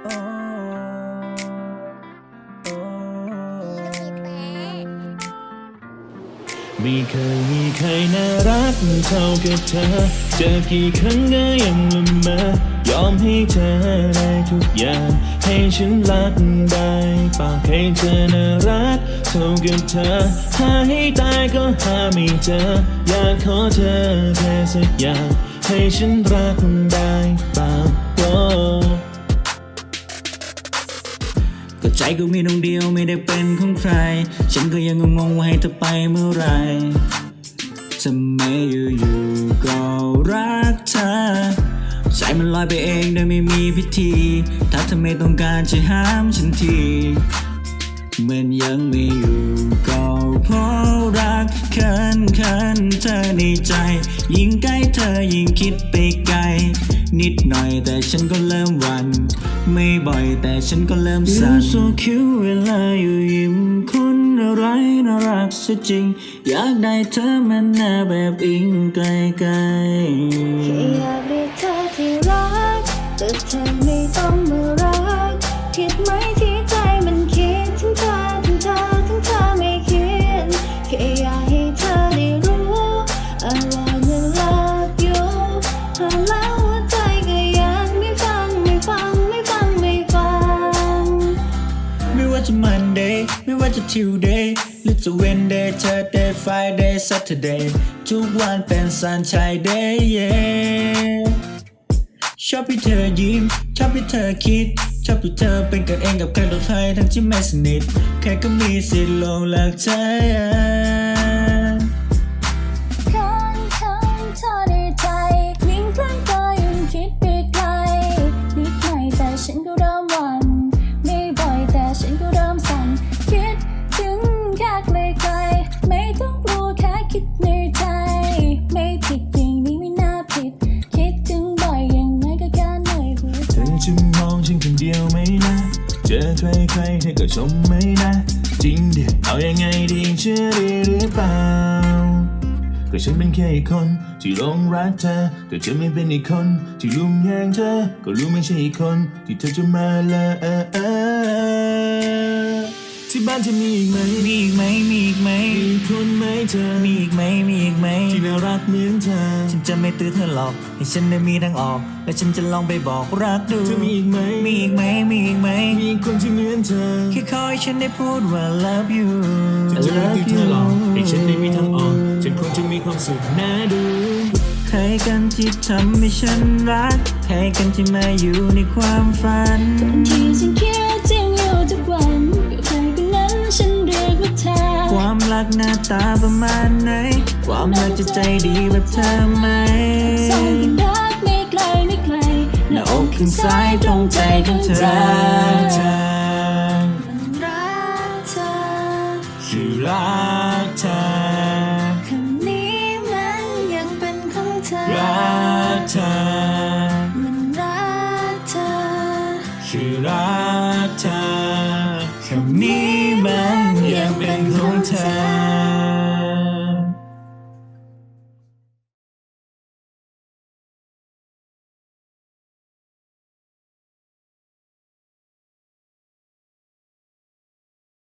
ไม่เคยมีใครน่ารักเท่ากับเธอ เจอกี่ครั้งก็ยังละเมอยอมให้เธอได้ทุกอย่าง ให้ฉันรักได้ปากให้เธอน่ารักเท่ากับเธอ หาให้ตายก็หาไม่เจอ อยากขอเธอแค่สักอย่าง ให้ฉันรัก ใจกูมีดวงเดียวไม่ได้เป็นของใคร ฉันก็ยังงงว่าให้เธอไปเมื่อไรทำไมอยู่ๆก็รักเธอใจมันลอยไปเองโดยไม่มีพิธี ถ้าเธอไม่ต้องการจะห้ามฉันทีเหมือนยังไม่อยู่ก็เพราะรักเคินเคินเธอในใจ ยิ่งใกล้เธอยิ่งคิดไปไกล นิดหน่อยแต่ฉันก็เริ่มวัน ไม่บ่อยแต่ฉันก็เริ่มสั่น so cute เวลาอยู่ยิ้มคนอะไรน่ารักซะจริง อยากได้เธอมันหน้าแบบอิงไกลๆ ว่าจะ Monday ไม่ว่าจะ Tuesday หรือจะ Wednesday Thursday Friday Saturday ทุกวันเป็น Sunshine Day yeah ชอบที่เธอยิ้ม ชอบที่เธอคิด ชอบที่เธอเป็นกันเองกับใครต่อใครทั้งที่ไม่สนิทแค่ก็มีสิทธิ์หลงรักใจ เจอใครใครเธอก็ชมไหมนะ จริงดิเอายังไงดีเชื่อดีหรือเปล่า ก็ฉันเป็นแค่อีกคนที่หลงรักเธอแต่ฉันไม่เป็นอีกคนที่ลุ่มแยงเธอ ก็รู้ไม่ใช่อีกคนที่เธอจะมาละ ที่บ้านจะมีอีกไหม มีอีกไหม มีอีกไหม มีอีกคนไหมเธอ มีอีกไหม มีอีกไหม ที่น่ารักเหมือนเธอ ฉันจะไม่ตื้อเธอหรอก ให้ฉันได้มีทางออก และฉันจะลองไปบอกรักดู เธอมีอีกไหม มีอีกไหม มีอีกไหม มีอีกคนที่เหมือนเธอ แค่ขอให้ฉันได้พูดว่า love you ฉันจะไม่ติดเธอหรอก ให้ฉันได้มีทางออก ฉันคงจะมีความสุขน่าดูใครกันที่ทำให้ฉันรัก ใครกันที่มาอยู่ในความฝันที่ฉันคิดจริงอยู่ทุกวันกับใครคนนั้น กหน้าตาประมาณไหน ความรักจะใจดีแบบเธอไหมส่องเป็นรักไม่ไกลไม่ไกลหน้าอกข้างซ้ายตรงใจของเธอเธอรักเธอคือรักเธอคำนี้มันยังเป็นของเธอมันรักเธอคือรักเธอคำนี้มันยังเป็นของเธอ